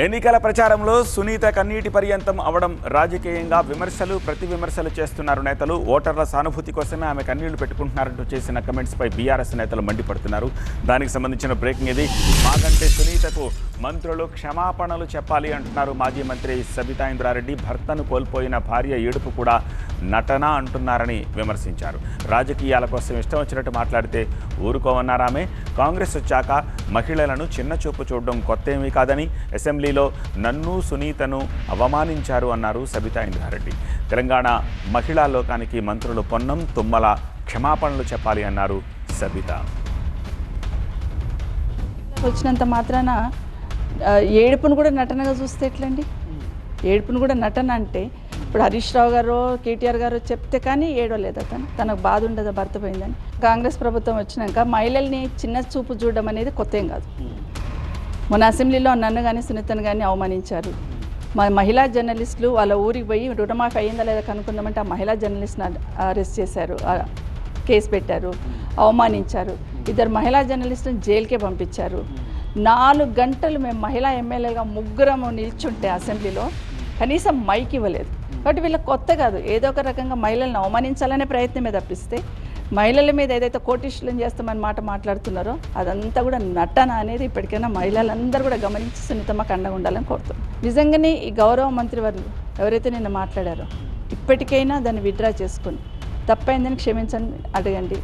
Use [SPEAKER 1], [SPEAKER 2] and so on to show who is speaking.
[SPEAKER 1] ఎన్నికల ప్రచారంలో సునీత కన్నీటి పర్యంతం అవడం రాజకీయంగా విమర్శలు ప్రతి విమర్శలు చేస్తున్నారు నేతలు. ఓటర్ల సానుభూతి కోసమే ఆమె కన్నీళ్ళు పెట్టుకుంటున్నారంటూ చేసిన కమెంట్స్పై బీఆర్ఎస్ నేతలు మండిపడుతున్నారు. దానికి సంబంధించిన బ్రేకింగ్ ఇది. మాకంటే సునీతకు మంత్రులు క్షమాపణలు చెప్పాలి అంటున్నారు మాజీ మంత్రి సబితా ఇంద్రారెడ్డి. భర్తను కోల్పోయిన భార్య ఏడుపు కూడా నటన అంటున్నారని విమర్శించారు. రాజకీయాల కోసం ఇష్టం వచ్చినట్టు మాట్లాడితే ఊరుకోమన్నారామే. కాంగ్రెస్ వచ్చాక మహిళలను చిన్న చూపు చూడడం కొత్త ఏమీ కాదని అసెంబ్లీలో నన్ను సునీతను అవమానించారు అన్నారు సబితా ఇంద్రారెడ్డి. తెలంగాణ మహిళా లోకానికి మంత్రులు పొన్నం తుమ్మల క్షమాపణలు చెప్పాలి అన్నారు సబిత.
[SPEAKER 2] వచ్చినంత మాత్రాన ఏడుపును కూడా నటనగా చూస్తే ఎట్లండి? ఏడుపును కూడా నటన అంటే ఇప్పుడు హరీష్ రావు గారు కేటీఆర్ గారు చెప్తే కానీ ఏడవలేదు అతను. తనకు బాధ ఉండదు భర్త పోయిందని. కాంగ్రెస్ ప్రభుత్వం వచ్చినాక మహిళల్ని చిన్న చూపు చూడడం అనేది కొత్త ఏం కాదు. మన అసెంబ్లీలో నన్ను కానీ సునీతను కానీ అవమానించారు. మా మహిళా జర్నలిస్టులు వాళ్ళ ఊరికి పోయి రుణమాఫీ అయ్యిందా లేదా కనుక్కుందామంటే ఆ మహిళా జర్నలిస్ట్ని అరెస్ట్ చేశారు. కేసు పెట్టారు. అవమానించారు. ఇద్దరు మహిళా జర్నలిస్టులను జైలుకే పంపించారు. నాలుగు గంటలు మేము మహిళా ఎమ్మెల్యేగా ముగ్గురము నిల్చుంటే అసెంబ్లీలో కనీసం మైక్ ఇవ్వలేదు. కాబట్టి వీళ్ళకి కొత్త కాదు. ఏదో ఒక రకంగా మహిళలను అవమానించాలనే ప్రయత్నమే తప్పిస్తే మహిళల మీద ఏదైతే కోటిష్లను చేస్తామని మాట మాట్లాడుతున్నారో అదంతా కూడా నటన అనేది ఇప్పటికైనా మహిళలందరూ కూడా గమనించి సున్నితమ్మకు అండగా ఉండాలని కోరుతున్నాం. నిజంగానే ఈ గౌరవ మంత్రివర్యులు ఎవరైతే నిన్న మాట్లాడారో ఇప్పటికైనా దాన్ని విత్డ్రా చేసుకుని తప్పైందని క్షమించని అడగండి.